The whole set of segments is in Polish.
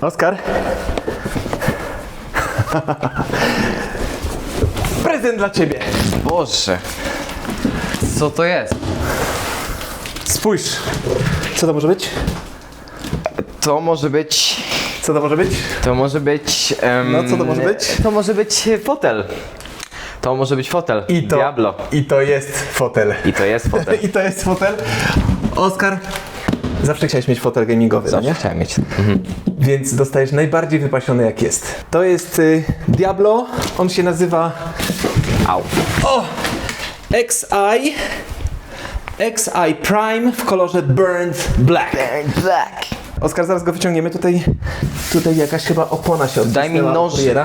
Oskar? Prezent dla ciebie. Boże. Co to jest? Spójrz. Co to może być? To może być... Co to może być? To może być... em, No, co to może być? To może być fotel. To może być fotel. I to, Diablo. I to jest fotel. I to jest fotel. I to jest fotel. Oskar, zawsze chciałeś mieć fotel gamingowy, no Zawsze nie? chciałem mieć. Mhm. Więc dostajesz najbardziej wypasiony jak jest. To jest y, Diablo. On się nazywa Au. O! XI XI Prime w kolorze Burnt Black. Black. Oskar, zaraz go wyciągniemy. Tutaj, tutaj jakaś chyba opona się Daj mi odcisnęła nożyk.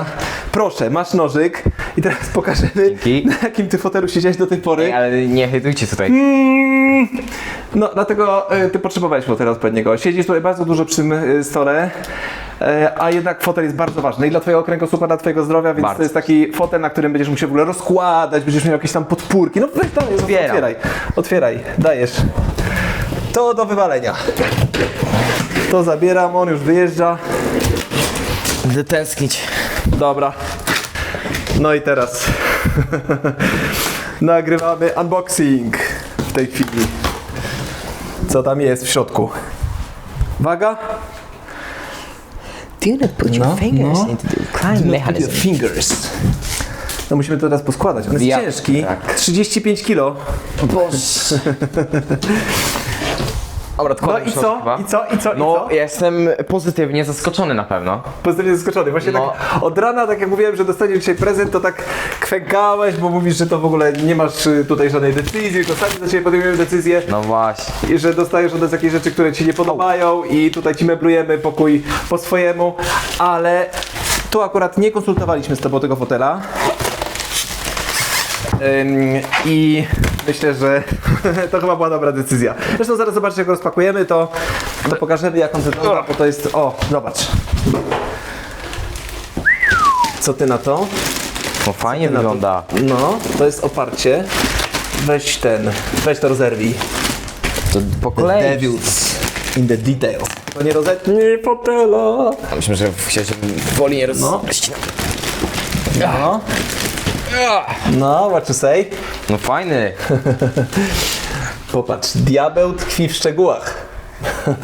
Proszę, masz nożyk i teraz pokażemy, Dzięki. na jakim ty fotelu siedziałeś do tej pory. Ej, ale nie hejtujcie tutaj. Mm, No, dlatego y, ty potrzebowałeś fotela odpowiedniego. Siedzisz tutaj bardzo dużo przy y, stole, y, a jednak fotel jest bardzo ważny i dla twojego kręgosłupa, dla twojego zdrowia, więc Bardzo. to jest taki fotel, na którym będziesz musiał w ogóle rozkładać, będziesz miał jakieś tam podpórki. No weź dalej, Otwieram. otwieraj, otwieraj, dajesz. To do wywalenia. To zabieram, on już wyjeżdża. Będę tęsknić. Dobra. No i teraz nagrywamy unboxing w tej chwili. Co tam jest w środku? Waga? Do not put your fingers into the climb Do not put your fingers. No musimy to teraz poskładać. On jest Ja- ciężki. tak. 35 kilo. Boże. Dobra, No odkładam i co? I co? I co? I No, co? jestem pozytywnie zaskoczony na pewno. Pozytywnie zaskoczony. Właśnie No. tak od rana, tak jak mówiłem, że dostaniesz dzisiaj prezent, to tak kwękałeś, bo mówisz, że to w ogóle nie masz y, tutaj żadnej decyzji, tylko sami za ciebie podejmujemy decyzję. No właśnie. I że dostajesz od nas jakieś rzeczy, które ci nie podobają i tutaj ci meblujemy pokój po swojemu, ale tu akurat nie konsultowaliśmy z tobą tego fotela. Ym, I myślę, że to chyba była dobra decyzja. Zresztą zaraz zobaczysz jak go rozpakujemy, to, to pokażemy jak on wygląda, bo to jest... O, zobacz. Co ty na to? No fajnie Na to? wygląda. No, to jest oparcie. Weź ten, weź to rozerwij. To po The kolei. devils in the details. To nie rozetnij fotela. Myślę, że chciałeś, żeby woli nie roz... No. No. No, what to say? No fajny. Popatrz, diabeł tkwi w szczegółach.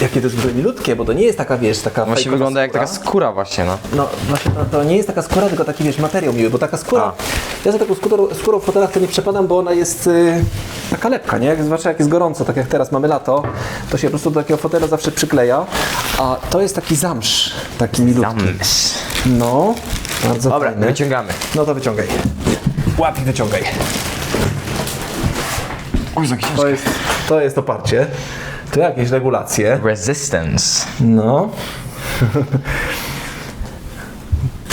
Jakie to jest w ogóle milutkie, bo to nie jest taka, wiesz, taka Właśnie fejkowa wygląda jak skóra. taka skóra właśnie, no. No, właśnie to, to nie jest taka skóra, tylko taki, wiesz, materiał miły, bo taka skóra... A. Ja za taką skórą, skórą w fotelach to nie przepadam, bo ona jest y, taka lepka, nie? Jak zwłaszcza jak jest gorąco, tak jak teraz mamy lato, to się po prostu do takiego fotela zawsze przykleja, a to jest taki zamsz, taki milutki. Zamys. No, bardzo Dobra, fajny. wyciągamy. No to wyciągaj. Łap i wyciągaj. Oj, za. To jest, to jest oparcie. Tu jakieś regulacje. Resistance. No.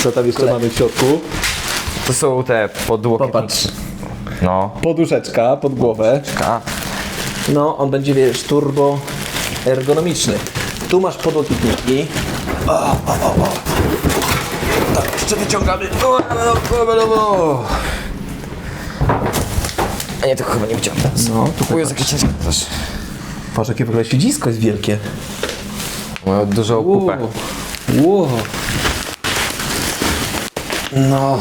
Co tam jeszcze mamy w środku? To są te podłogi. Popatrz. No. Poduszeczka pod głowę. No, on będzie, wiesz, turbo ergonomiczny. Tu masz podłokietniki. O, o, o, o. Tak, jeszcze wyciągamy. O, o, o, o. A nie, to chyba nie wyciągnę. No, tu Kupuję za jakieś ciężkie też. Patrz, jakie w ogóle siedzisko jest wielkie. Mają dużą kupę. Wow. No,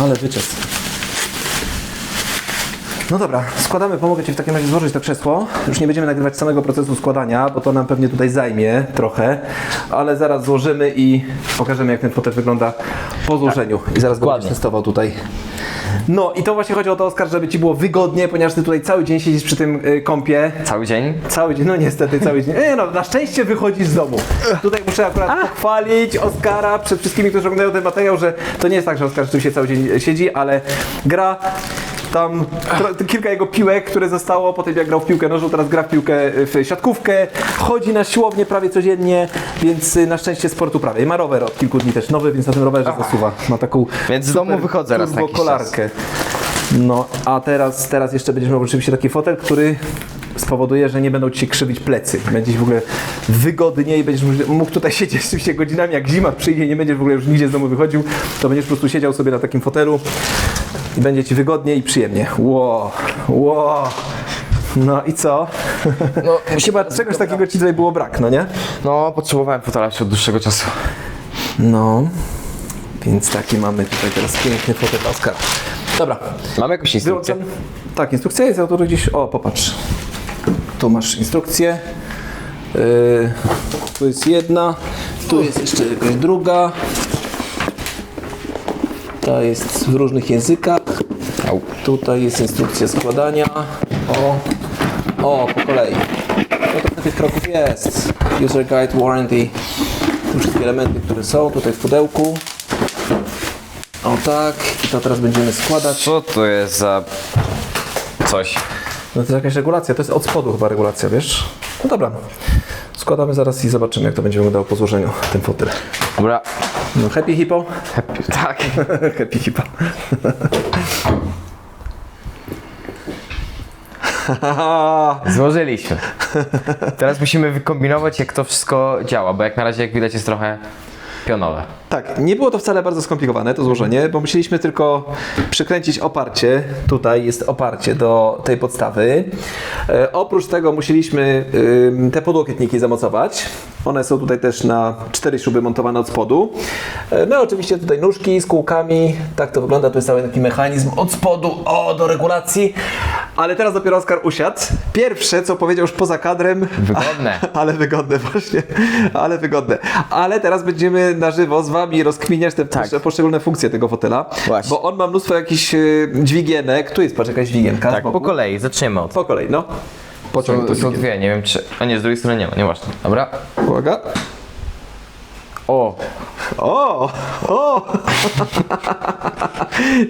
ale wyczes. No dobra, składamy, pomogę Ci w takim razie złożyć to krzesło. Już nie będziemy nagrywać samego procesu składania, bo to nam pewnie tutaj zajmie trochę, ale zaraz złożymy i pokażemy jak ten fotel wygląda po złożeniu. I zaraz go Dokładnie. będziesz testował tutaj. No i to właśnie chodzi o to, Oskar, żeby Ci było wygodnie, ponieważ Ty tutaj cały dzień siedzisz przy tym y, kąpie. Cały dzień? Cały dzień, no niestety cały dzień. Nie no, na szczęście wychodzisz z domu. Tutaj muszę akurat pochwalić Oskara przed wszystkimi, którzy oglądają ten materiał, że to nie jest tak, że Oskar rzeczywiście cały dzień siedzi, ale gra tam kilka jego piłek, które zostało, potem jak grał w piłkę nożną, teraz gra w piłkę w siatkówkę, chodzi na siłownię prawie codziennie, więc y, na szczęście sportu prawie. I ma rower od kilku dni też nowy, więc na tym rowerze zasuwa. Ma taką Więc z domu wychodzę raz na kolarkę. No, a teraz, teraz jeszcze będziesz miał oczywiście taki fotel, który spowoduje, że nie będą ci się krzywić plecy. Będziesz w ogóle wygodniej, będziesz mógł- mógł tutaj siedzieć oczywiście godzinami, jak zima przyjdzie, nie będziesz w ogóle już nigdzie z domu wychodził, to będziesz po prostu siedział sobie na takim fotelu i będzie ci wygodnie i przyjemnie. Ło, ło. No i co? No, Chyba czegoś takiego ci tutaj było brak, no nie? No, potrzebowałem fotela jeszcze od dłuższego czasu. No. Więc taki mamy tutaj teraz piękny fotel Oskara. Dobra. Mamy jakąś instrukcję? Tak, instrukcja jest autory gdzieś. O, popatrz. Tu masz instrukcję. Yy, tu jest jedna. Tu jest jeszcze jakaś druga. Ta jest w różnych językach. Tutaj jest instrukcja składania. O, o, po kolei. No to tych kroków jest. User guide, warranty. Wszystkie elementy, które są tutaj w pudełku. O tak. I to teraz będziemy składać. Co to jest za coś? No to jest jakaś regulacja, to jest od spodu chyba regulacja, wiesz? No dobra. Składamy zaraz i zobaczymy, jak to będzie wyglądało po złożeniu, ten fotel. Dobra. No happy hippo? Happy, tak. happy hippo. Złożyliśmy. Teraz musimy wykombinować, jak to wszystko działa, bo jak na razie, jak widać, jest trochę pionowe. Tak, nie było to wcale bardzo skomplikowane, to złożenie, bo musieliśmy tylko przykręcić oparcie. Tutaj jest oparcie do tej podstawy. E, oprócz tego musieliśmy ym, te podłokietniki zamocować. One są tutaj też na cztery śruby montowane od spodu. E, no i oczywiście tutaj nóżki z kółkami. Tak to wygląda. Tu jest cały taki mechanizm od spodu, o, do regulacji. Ale teraz dopiero Oskar usiadł. Pierwsze, co powiedział już poza kadrem, Wygodne. ale wygodne właśnie, ale wygodne. Ale teraz będziemy na żywo z wami rozkminiać te Tak. poszczególne funkcje tego fotela, Właśnie. bo on ma mnóstwo jakichś y, dźwigienek. Tu jest patrz jakaś dźwigienka. Tak, po kolei, zaczniemy od. Po kolei, no. Pociąg Są, są dwie, nie wiem czy... A nie, z drugiej strony nie ma, nieważne. Dobra. Uwaga. O, O, o!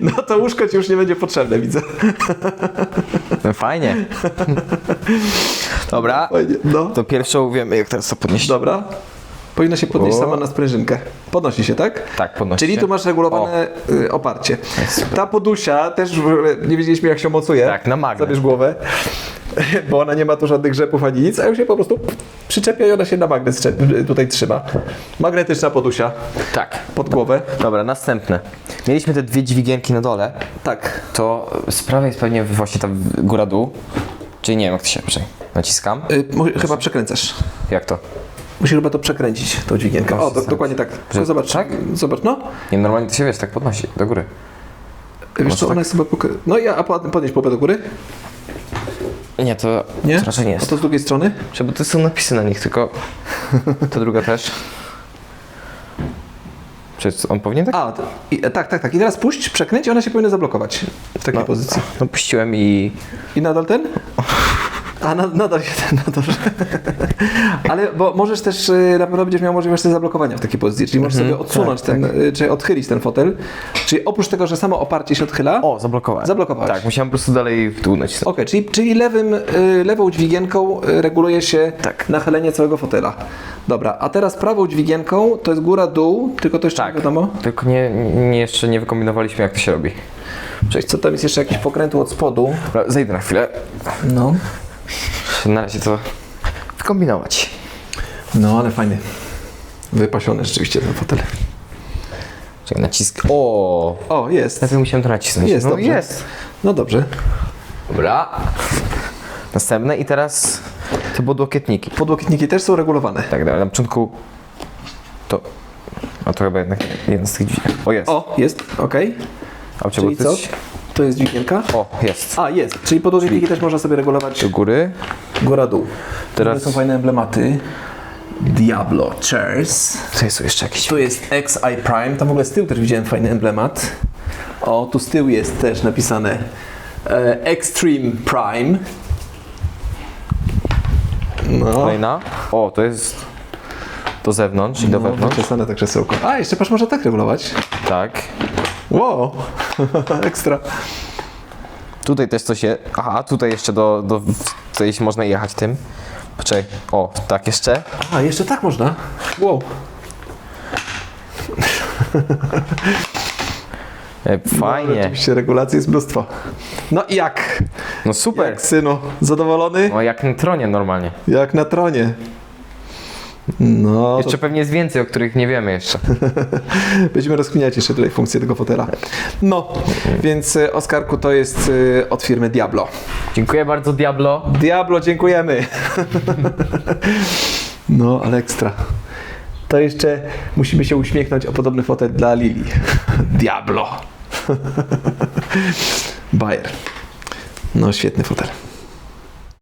No to łóżko ci już nie będzie potrzebne, widzę. no fajnie. Dobra, Fajnie, no. to pierwszą wiemy, jak teraz to podnieść. Dobra. Powinna się podnieść O. sama na sprężynkę. Podnosi się, tak? Tak, podnosi Czyli się. tu masz regulowane y, oparcie. Ta podusia też nie wiedzieliśmy jak się mocuje. Tak, na magnes. Zabierz głowę, bo ona nie ma tu żadnych rzepów ani nic, a już się po prostu przyczepia i ona się na magnes tutaj trzyma. Magnetyczna podusia Tak. pod głowę. Dobra, następne. Mieliśmy te dwie dźwigienki na dole. Tak. To z prawej jest pewnie właśnie ta góra-dół. Czyli nie wiem, jak to się... Poczekaj, naciskam. Y, chyba przekręcasz. Jak to? Musisz chyba to przekręcić, tą dźwigienkę. O, do, dokładnie tak. Że- zobacz, tak? zobacz, no. Nie, normalnie to się, wiesz, tak podnosi do góry. Wiesz co, ona jest chyba... Pok- no i a po- podnieś popę do góry. Nie, to, Nie? to raczej nie A jest. to z drugiej strony? Czy, bo to są napisy na nich, tylko to druga też. Czy on powinien tak? A, to, i, tak, tak, tak. I teraz puść, przekręć i ona się powinna zablokować w takiej No. pozycji. No puściłem i... I nadal ten? A na, nadal się ten, nadal. Ale bo możesz też, y, na pewno będziesz miał możliwość zablokowania w takiej pozycji, czyli możesz sobie odsunąć tak, ten, y, czy odchylić ten fotel. Czyli oprócz tego, że samo oparcie się odchyla, O, zablokowałem. Zablokowałeś. Tak, musiałem po prostu dalej w dół nacisnąć. Okej, czyli, czyli lewym, y, lewą dźwigienką reguluje się Tak. nachylenie całego fotela. Dobra, a teraz prawą dźwigienką to jest góra-dół, tylko to jeszcze Tak. nie wiadomo. Tylko nie, nie, jeszcze nie wykombinowaliśmy, jak to się robi. Cześć, co tam jest jeszcze jakiś pokrętło od spodu? Zejdę na chwilę. No. Na razie to wykombinować. No, ale fajny. Wypasiony rzeczywiście ten fotel. Czekaj, nacisk. O! O, jest. Najpierw musiałem to nacisnąć. Jest, no dobrze. jest. No dobrze. Dobra. Następne i teraz te podłokietniki. Podłokietniki też są regulowane. Tak, dobra, na początku to... A to chyba jednak jeden z tych drzwi. O, jest. O, jest, okej. A trzeba Czyli co? To jest dźwigienka. O, jest. A, jest. Czyli podłokietniki też można sobie regulować Do góry. góra-dół. Teraz- Teraz są fajne emblematy. Diablo Chairs. Co jest tu jeszcze jakieś? Tu jest XI Prime. Tam w ogóle z tyłu też widziałem fajny emblemat. O, tu z tyłu jest też napisane e, Extreme Prime. No. Kolejna. O, to jest do zewnątrz i do No, wewnątrz. wyczesane tak krzesełko. A, jeszcze patrz, można tak regulować. Tak. Wow, ekstra. Tutaj też coś jest. Aha, tutaj jeszcze do, do tutaj można jechać tym. Poczekaj. O, tak jeszcze. A, jeszcze tak można? Wow. E, No, Fajnie. Oczywiście regulacji jest mnóstwo. No i jak? No super. Jak synu? Zadowolony? No jak na tronie normalnie. Jak na tronie. No, Jeszcze pewnie jest więcej, o których nie wiemy jeszcze. Będziemy rozkminiać jeszcze tutaj funkcję tego fotela. No, więc y, Oskarku to jest y, od firmy Diablo. Dziękuję bardzo Diablo. Diablo, dziękujemy. No, ale ekstra. To jeszcze musimy się uśmiechnąć o podobny fotel dla Lili. Diablo. Bayer. No, świetny fotel.